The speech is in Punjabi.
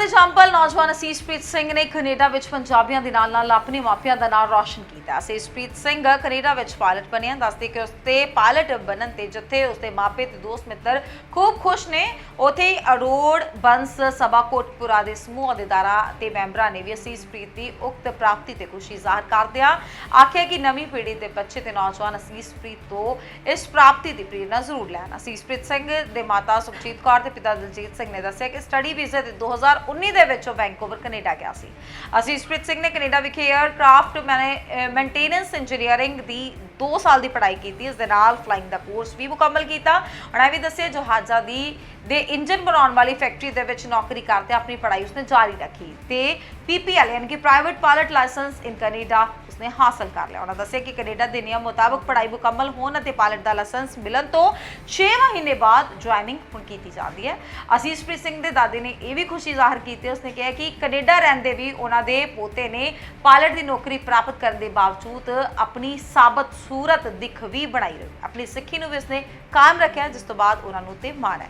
ਦੇ ਜੰਪਲ ਨੌਜਵਾਨ ਅਸੀਸਪ੍ਰੀਤ ਸਿੰਘ ਨੇ ਕੈਨੇਡਾ ਵਿੱਚ ਪੰਜਾਬੀਆਂ ਦੇ ਨਾਲ ਨਾਲ ਆਪਣੇ ਮਾਪਿਆਂ ਦਾ ਨਾਮ ਰੌਸ਼ਨ ਕੀਤਾ। ਅਸੀਸਪ੍ਰੀਤ ਸਿੰਘ ਕੈਨੇਡਾ ਵਿੱਚ ਪਾਇਲਟ ਬਣਿਆ। ਦੱਸਦੇ ਕਿ ਉਸਤੇ ਪਾਇਲਟ ਬਣਨ ਤੇ ਜਿੱਥੇ ਉਸਦੇ ਮਾਪੇ ਤੇ ਦੋਸਤ ਮਿੱਤਰ ਖੂਬ ਖੁਸ਼ ਨੇ, ਉਥੇ ਹੀ ਅਰੋੜ ਬੰਸ ਸਭਾ ਕੋਟਪੁਰਾ ਦੇ ਸਮੂਹ ਅਧਿਕਾਰਾਂ ਤੇ ਮੈਂਬਰਾਂ ਨੇ ਵੀ ਅਸੀਸਪ੍ਰੀਤ ਦੀ ਉਕਤ ਪ੍ਰਾਪਤੀ ਤੇ ਖੁਸ਼ੀ ਜ਼ਾਹਰ ਕਰਦਿਆਂ ਆਖਿਆ ਕਿ ਨਵੀਂ ਪੀੜ੍ਹੀ ਦੇ ਬੱਚੇ ਤੇ ਨੌਜਵਾਨ ਅਸੀਸਪ੍ਰੀਤ ਤੋਂ ਇਸ ਪ੍ਰਾਪਤੀ ਦੀ ਪ੍ਰੇਰਨਾ ਜ਼ਰੂਰ ਲੈਣ। ਅਸੀਸਪ੍ਰੀਤ ਸਿੰਘ ਦੇ ਮਾਤਾ ਸੁਖਜੀਤ ਕੌਰ ਤੇ ਪਿਤਾ ਦਲਜੀਤ ਸਿੰਘ ਨੇ ਦੱਸਿਆ ਕਿ ਸਟੱਡੀ ਵੀਜ਼ੇ ਤੇ 2019 ਦੇ ਵਿੱਚ ਉਹ ਵੈਂਕੂਵਰ, ਕੈਨੇਡਾ ਗਿਆ ਸੀ। ਅਸੀਂ ਅਸੀਸਪ੍ਰੀਤ ਸਿੰਘ ਨੇ ਕੈਨੇਡਾ ਵਿਖੇ 에ਅਰਕ੍ਰਾਫਟ ਮੇਨਟੇਨੈਂਸ ਇੰਜੀਨੀਅਰਿੰਗ ਦੀ 2 ਸਾਲ ਦੀ ਪੜ੍ਹਾਈ ਕੀਤੀ, ਇਸ ਦੇ ਨਾਲ ਫਲਾਈਂਗ ਦਾ ਕੋਰਸ ਵੀ ਮੁਕੰਮਲ ਕੀਤਾ। ਉਹਨਾਂ ਇਹ ਵੀ ਦੱਸਿਆ, ਜਹਾਜ਼ਾਂ ਦੀ, ਦੇ ਇੰਜਨ ਬਣਾਉਣ ਵਾਲੀ ਫੈਕਟਰੀ ਦੇ ਵਿੱਚ ਨੌਕਰੀ ਕਰਦੇ ਆਪਣੀ ਪੜ੍ਹਾਈ ਉਸਨੇ ਜਾਰੀ ਰੱਖੀ ਤੇ ਪੀਪੀਐਲ ਯਾਨੀ ਕਿ private pilot licence in Canada ਉਸਨੇ ਹਾਸਲ ਕਰ ਲਿਆ। ਉਹਨਾਂ ਦੱਸਿਆ ਕਿ ਕੈਨੇਡਾ ਦੇ ਨਿਯਮ ਮੁਤਾਬਕ ਪੜ੍ਹਾਈ ਮੁਕੰਮਲ ਹੋਣ ਅਤੇ ਪਾਇਲਟ ਦਾ ਲਾਇਸੈਂਸ ਮਿਲਣ ਤੋਂ 6 ਮਹੀਨੇ ਬਾਅਦ ਜੁਆਇਨਿੰਗ ਹੁਣ ਕੀਤੀ ਜਾਂਦੀ ਹੈ। ਅਸੀਸਪ੍ਰੀਤ ਸਿੰਘ ਦੇ ਦਾਦੇ ਨੇ ਇਹ ਵੀ ਖੁਸ਼ੀ ਜ਼ਾਹਰ ਕੀਤੀ, ਉਸਨੇ ਕਿਹਾ ਕਿ ਕੈਨੇਡਾ ਰਹਿੰਦੇ ਵੀ ਉਹਨਾਂ ਦੇ ਪੋਤੇ ਨੇ ਪਾਇਲਟ ਦੀ ਨੌਕਰੀ ਪ੍ਰਾਪਤ ਕਰਨ ਦੇ ਬਾਵਜੂਦ ਆਪਣੀ ਸਾਬਤ ਸੂਰਤ ਦਿੱਖ ਵੀ ਬਣਾਈ ਰਹੀ। ਆਪਣੀ ਸਿੱਖੀ ਨੂੰ ਵੀ ਉਸਨੇ ਕਾਇਮ ਰੱਖਿਆ, ਜਿਸ ਤੋਂ ਬਾਅਦ ਉਹਨਾਂ ਨੂੰ ਤੇ ਮਾਣ ਹੈ।